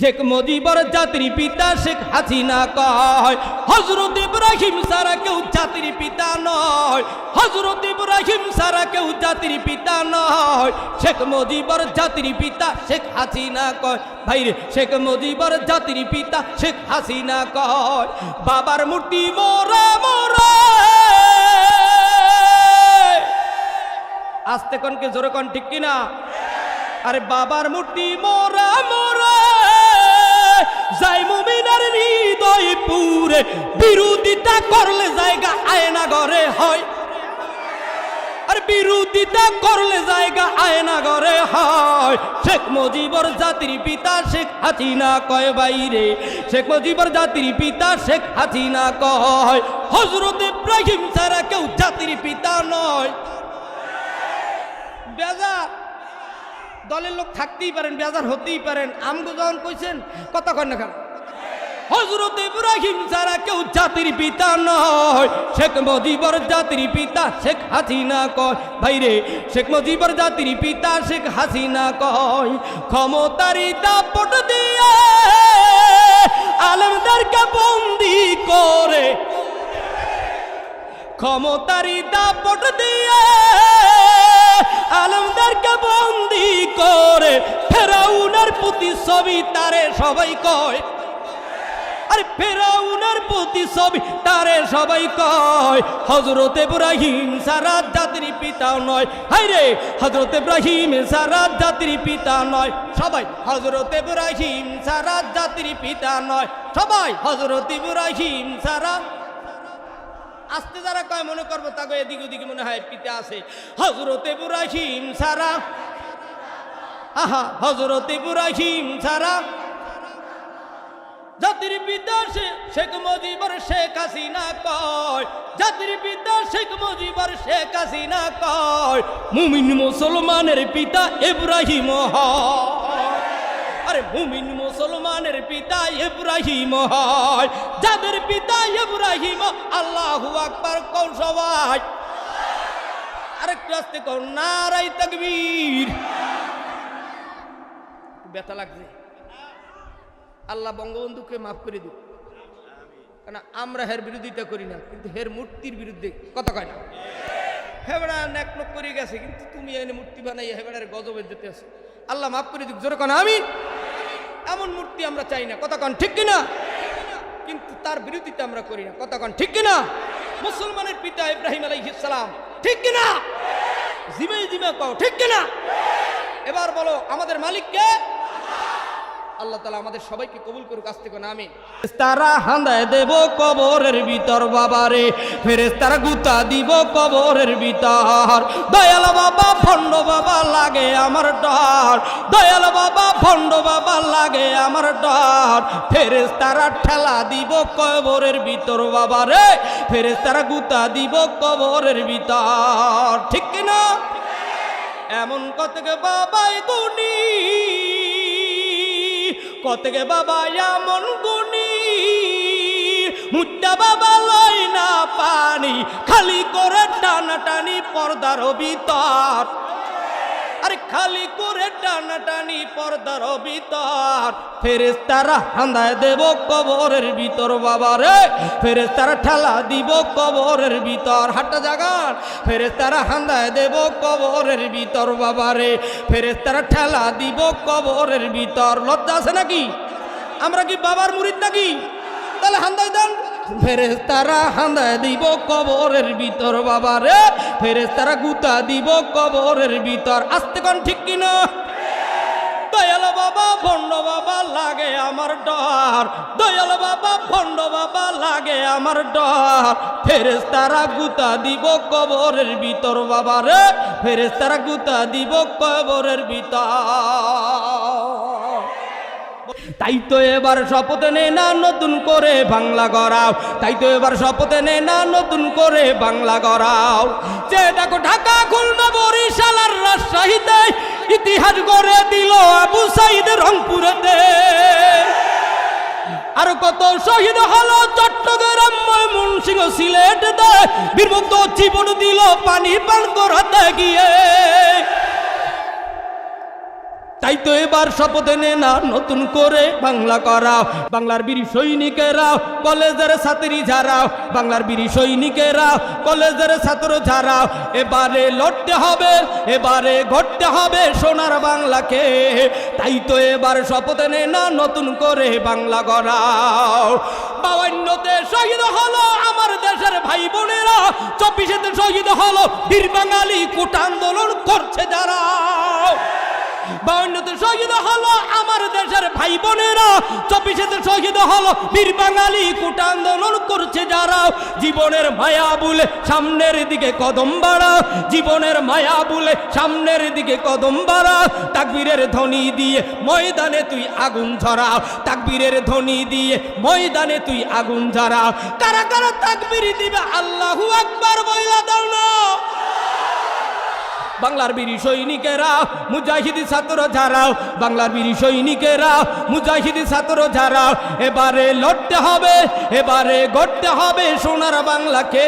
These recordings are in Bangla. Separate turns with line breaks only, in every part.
শেখ মুজিবর জাতির পিতা শেখ হাসিনা কয় হজরত ইব্রাহিম সারা কেউ জাতির পিতা নয়। হজরত ইব্রাহিম সারা কেউ জাতির পিতা নয়। শেখ মুজিবর জাতির পিতা শেখ হাসিনা কয়, ভাইরে, শেখ মুজিবর জাতির পিতা শেখ হাসিনা কয়, বাবার মূর্তি মোরা মোরা। আস্তে কনকে, জোরে কন, ঠিক কিনা? আরে, বাবার মূর্তি মোরা মোরা। যাই মুমিনার হৃদয় পুরে, বিরোধিতা করলে জায়গা আয়না ঘরে হয়। আর বিরোধিতা করলে জায়গা আয়না ঘরে হয়। শেখ মুজিবর জাতির পিতা শেখ হাসিনা কয় বাইরে শেখ মুজিবর জাতির পিতা শেখ হাসিনা কয় হজরত ইব্রাহিম ছাড়া কেউ জাতির পিতা নয়। বেজার। দলের লোক থাকতেই পারেন, বেজার হতেই পারেন। আমগো যখন কইছেন, কথা কন না কেন? হজরত ইব্রাহিম ছাড়া কেউ জাতির পিতা নয়। শেখ মুজিবর জাতির পিতা শেখ হাসিনা কয়। ভাইরে, শেখ মুজিবর জাতির পিতা শেখ হাসিনা কয়। ক্ষমতারি দাপট দিয়ে আলমদারকে বন্দি করে। ক্ষমতারি দাপট দিয়ে আলমদারকে বন্দি করে, ফেরাউনের প্রতি ছবি তারে সবাই কয়। আরে ফেরাউনের প্রতি ছবি তারে সবাই কয়। হজরত ইব্রাহিম সারা জাতির পিতা নয়। হাই রে হজরত ইব্রাহিম সারা জাতির পিতা নয়। সবাই হজরত ইব্রাহিম সারা জাতির পিতা নয়। সবাই হজরত ইব্রাহিম সারা আসতে যারা কয়, মনে করব তাকে এদিক ওদিকে মনে হয় পিতা আছে। হজরত ইব্রাহিম সারা আহা হজরত ইব্রাহিম সারা জাতির পিতা শেখ মুজিবর শেখ হাসিনা কয়। জাতির পিতা শেখ মুজিবর শেখ হাসিনা কয়। মুমিন মুসলমানের পিতা ইব্রাহিম হয়। আরে মুমিন মুসলমানের পিতা ইব্রাহিম হয়, যাদের পিতা ইব্রাহিম, আল্লাহু আকবার কৌ সবাই? আরেকটু আসতে কর নারাই তাকবীর। ব্যথা লাগছে। আল্লাহ বঙ্গবন্ধুকে মাফ করে দিক। কারণ আমরা হের বিরোধিতা করি না, কিন্তু হের মূর্তির বিরুদ্ধে কথা কয় না। হেবড়া ন্যাক নোক করে গেছে, কিন্তু তুমি এনে মূর্তি বানাই হেবড়ার গজবে দিতে আছো। আল্লাহ মাফ করে দিক, জোরে কন আমি এমন মূর্তি আমরা চাই না। কন ঠিক কিনা? কিন্তু তার বিরোধিতা আমরা করি না। কন ঠিক কিনা? মুসলমানের পিতা ইব্রাহিম আলাইহিস সালাম, ঠিক কিনা? জিমে জিমে কও ঠিক কিনা? এবার বলো, আমাদের মালিককে আল্লাহ তালা আমাদের সবাইকে কবুল করুক আসতে কোন আমি তারা হান্দায় দেব কবরের ভিতর, বাবারে। ফেরেস তারা গুতা দিব কবরের ভিতর। দয়াল বাবা, ভণ্ড বাবা লাগে আমার ডর। দয়াল বাবা, ভণ্ড বাবা লাগে আমার ডর। ফেরেস তারা ঠেলা দিব কবরের ভিতর, বাবারে। ফেরেস তারা গুতা দিব কবরের ভিতর। ঠিক কিনা? এমন কতকে বাবাই গুনি। কতকে বাবা, এমন গুণি। মুটা বাবা লয় না পানি, খালি করে টানা টানি পর্দার ভিতর। খালি করে টানা টানি পর্দার ভিতর। ফেরেস তারা হান্দায় দেব কবরের ভিতর বাবা রে ফেরেস তারা ঠেলা দিব কবরের ভিতর। হাটটা জাগান। ফেরেস তারা হান্দায় দেব কবরের ভিতর বাবা রে ফেরেস তারা ঠেলা দিব কবরের ভিতর। লজ্জা আছে নাকি? আমরা কি বাবার মুরিদ নাকি? তাহলে হান্দায় দেন। ফেরেস তারা হান্দায় দিব কবরের ভিতর বাবা রে ফেরেস তারা গুতা দিব কবরের ভিতর। আসতে কোন ঠিক কিনা? দয়াল বাবা, ভণ্ড বাবা, লাগে আমার ডর। দয়াল বাবা, ভণ্ড বাবা, লাগে আমার ডর। ফেরেস তারা গুতা দিব কবরের ভিতর বাবা রে ফেরেস তারা গুতা দিব কবরের ভিতর। তাই তো এবার শপথ নে না, নতুন করে বাংলা গড়াও। তাই তো এবার শপথ নে না, নতুন করে বাংলা গড়াও। যে দেখো ঢাকা, খুলনা, বরিশাল আর রাজশাহীতে ইতিহাস গড়ে দিল আবু সাইদ রংপুরেতে। আর কত শহীদ হলো চট্টগ্রাম, ময়মনসিংহ সিলেট দে বীরমুক্ত জীবন দিল পানি পান করাতে গিয়ে। তাই তো এবার শপথ নে না, নতুন করে বাংলা করা বাংলার বীর সৈনিকেরা কলেজের ছাত্রী যারা বাংলার বীর সৈনিকেরা কলেজের ছাত্র যারা এবারে লড়তে হবে, এবারে ঘটতে হবে সোনার বাংলাকে। তাই তো এবার শপথ নে না, নতুন করে বাংলা গড়াও। বাবান্নতে শহীদ হলো আমার দেশের ভাই বোনেরা। চব্বিশেতে শহীদ হলো বীর বাঙালি কুট আন্দোলন করছে যারা। শহীদ হলো আমার দেশের ভাই বোনেরা। চব্বিশেতে শহীদ হলো বীর বাঙালি, কুট আন্দোলন করছে যারা। জীবনের মায়া বলে সামনের দিকে কদম বাড়া জীবনের মায়া বলে সামনের দিকে কদম বাড়া তাকবীরের ধ্বনি দিয়ে ময়দানে তুই আগুন ঝরা তাকবীরের ধ্বনি দিয়ে ময়দানে তুই আগুন ঝরা কারা কারা তাকবীর দিবে? আল্লাহু আকবার, বইলা দাও না। বাংলার বীর সৈনিকেরা, মুজাহিদি ছাত্র ঝাড়াও বাংলার বীর সৈনিকেরা, মুজাহিদি ছাত্র ঝাড়াও এবারে লড়তে হবে, এবারে গড়তে হবে সোনার বাংলাকে।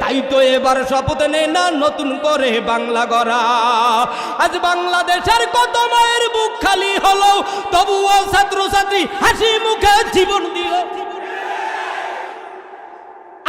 তাই তো এবার শপথ নে না নতুন করে বাংলা গড়া। আজ বাংলাদেশের কত মায়ের বুক খালি হলো, তবুও ছাত্র ছাত্রী হাসি মুখে জীবন দিল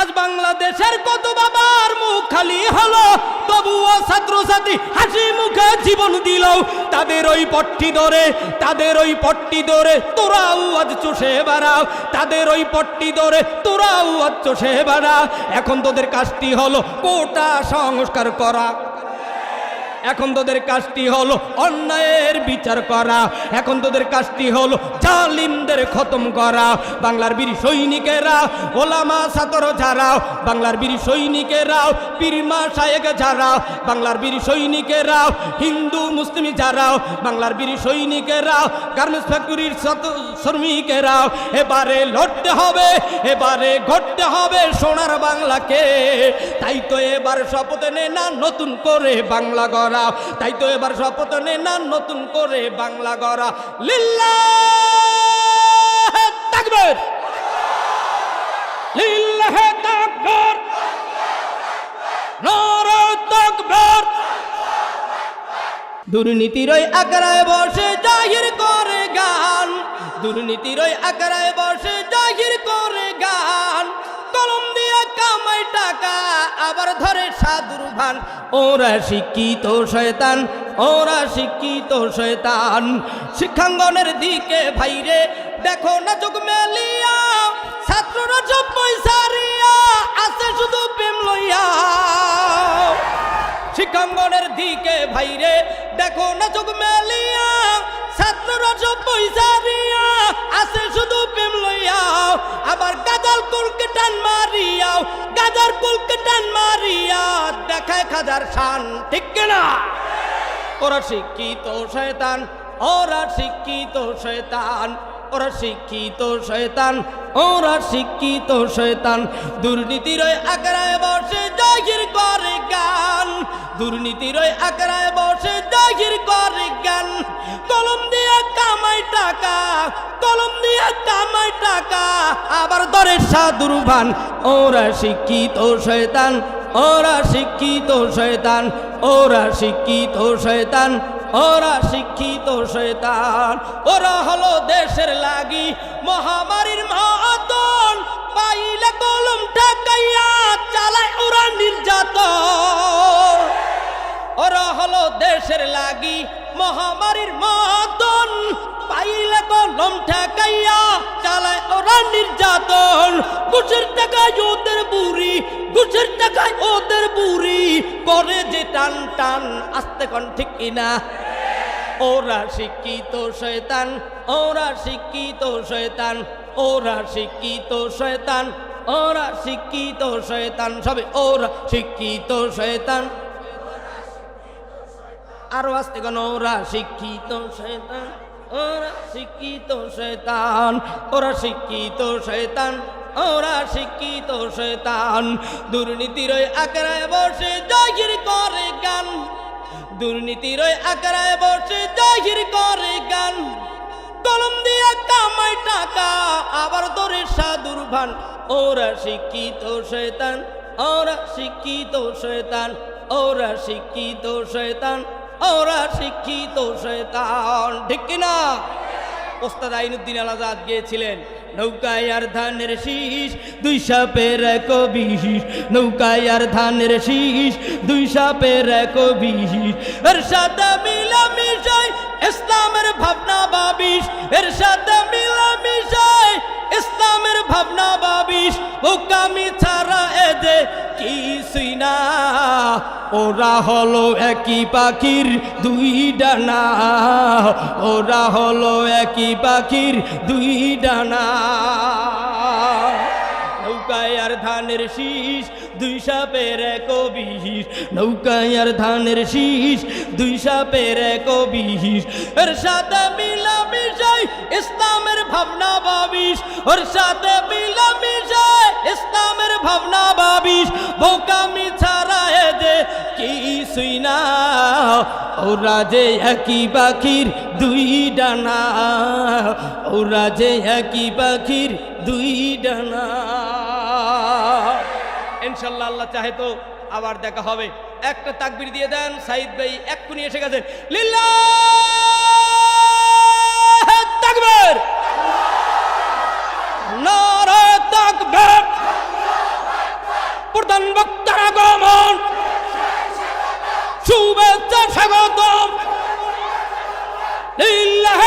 আজ বাংলাদেশের কত বাবার মুখ খালি হলো? তবুও ছাত্রছাত্রী হাসি মুখে জীবন দিল। তাদের ওই পট্টি ধরে, তাদের ওই পট্টি ধরে তোরাও আজ চষে বেড়াও। তাদের ওই পট্টি ধরে তোরাও আজ চষে বাড়াও। এখন তোদের কাজটি হলো কোটা সংস্কার করা। এখন তোদের কাজটি হলো অন্যায়ের বিচার করা। এখন তোদের কাজটি হলো জালিমদের খতম করা। বাংলার বীর সৈনিকেরা, ওলামা সাতর ছাড়াও বাংলার বীর সৈনিকেরা পীরমা শায়েক ছাড়াও বাংলার বীর সৈনিকেরা, হিন্দু, মুসলিম ছাড়াও বাংলার বীর সৈনিকেরা, গার্মেন্টস ফ্যাক্টরির শত- শ্রমিকেরা, এবারে লড়তে হবে, এবারে ঘটতে হবে সোনার বাংলাকে। তাই তো এবার শপথ নে না নতুন করে বাংলা গড়া। তাই তো এবার শপথ নে না নতুন করে বাংলা গড়া। লিল্লাহ তাকবীর। লিল্লাহ আকারায় বসে জাহির করে গান। দুর্নীতির ওই আকারায় বসে আবার ধরে সাধুর ভান। ওরা শিক্ষিত শয়তান, ওরা শিক্ষিত শয়তান। শিক্ষাঙ্গনের দিকে ভাইরে, দেখো না চোখ মেলিয়া, ছাত্ররা সব পয়সা রিয়া, আছে শুধু প্রেম লইয়া। শিক্ষাঙ্গনের দিকে ভাইরে, দেখো না চোখ মেলিয়া, ছাত্ররা সব পয়সা দিয়া আছে শুধু প্রেম লইয়াও আবার গাজার কুলকে টান মারিয়াও গাজার কুলকে টান মারিয়া দেখায় খাজার শান, ঠিক না? ওরা শিক্ষিত শয়তান, ওরা শিক্ষিত শয়তান। ওরা শিক্ষিত শয়তান, ওরা শিক্ষিত শয়তান। দুর্নীতির ওই আগ্রায় বসে জাহির করে গান দুর্নীতির ওই আগ্রায় বসে জাহির করে গান কলম দিয়ে কামাই টাকা, কলম দিয়ে কামাই টাকা। আবার দরে সাধুর ভান, ওরা শিক্ষিত শয়তান, ওরা শিক্ষিত শয়তান, ওরা শিক্ষিত শয়তান। ওরা শিক্ষিত শয়তান, ওরা হলো দেশের লাগি মহামারীর মতন পাইলে কলম ঠাকাইয়া চালায় ওরা নির্যাতন। ওরা হলো দেশের লাগি মহামারীর মতন পাইলে কলম ঠেকাইয়া চালায় ওরা নির্যাতন। ঘুষের টাকায় ওদের বুড়ি, ঘুষের টাকায় ওদের বুড়ি। করে যে টান টান, আস্তে কন ঠিক কিনা? ওরা শিক্ষিত শয়তান, ওরা শিক্ষিত শয়তান, ওরা শিক্ষিত শয়তান, ওরা শিক্ষিত শয়তান, সবে ওরা শিক্ষিত শয়তান। আরও আসতে কেন ওরা শিক্ষিত শয়তান, ওরা শিক্ষিত শয়তান, ওরা শিক্ষিত শয়তান, ওরা শিক্ষিত শয়তান। দুর্নীতির ওই আকারায় বসে জাহির করে গান। দুর্নীতির আকারায় বসে জাহির করে গান। কলম দিয়া কামাই টাকা, আবার ধরে সাধুর ভান। ওরা শিক্ষিত শয়তান, ওরা শিক্ষিত শয়তান, ওরা শিক্ষিত শয়তান, ওরা শিক্ষিত শয়তান। ঠিক কিনা? ওস্তাদ আইনুদ্দিন আলাজাদ গিয়েছিলেন। নৌকায় আর ধানের শীষ, দুই সাপের এক বিষ। নৌকায় আর ধানের শীষ, দুই সাপের এক বিষ। এর সাথে মিলামিশাই ইসলামের ভাবনা বাবিস এর সাথে মিলামিশাই ইসলামের ভাবনা বাবিস ও কামি ছাড়া ওরা হলো একই পাখির দুই ডানা। ওরা হলো একই পাখির দুই ডানা। নৌকায় আর ধানের শীষ দুই সাপের বিষ নৌকায় আর ধানের শীষ, দুই সাপের বিষ। এর সাথে মিলা মিশাই ইসলামের ভাবনা বাবিশ ওর সাথে মিলা মিশাই ইসলামের ভাবনা বাবিশ বোকামি ছাড়া এদে কিছুই না, ওরা যে একই পাখির দুই ডানা, ওরা যে একই পাখির দুই ডানা। ইনশাল্লাহ আল্লাহ চাহে তো আবার দেখা হবে। একটা তাকবির দিয়ে দেন, সাইদ ভাই এক্ষুনি এসে গেছেন তাকবীর! প্রধান বক্তার আগমন! শুভেচ্ছা স্বাগতম! লিল্লাহ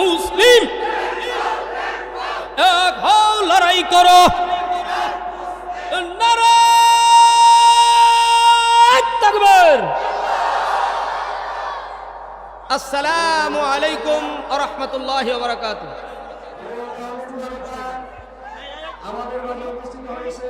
মুসলিম। এক হও লড়াই করো। আসসালামু আলাইকুম রহমতুল্লাহ
হয়েছে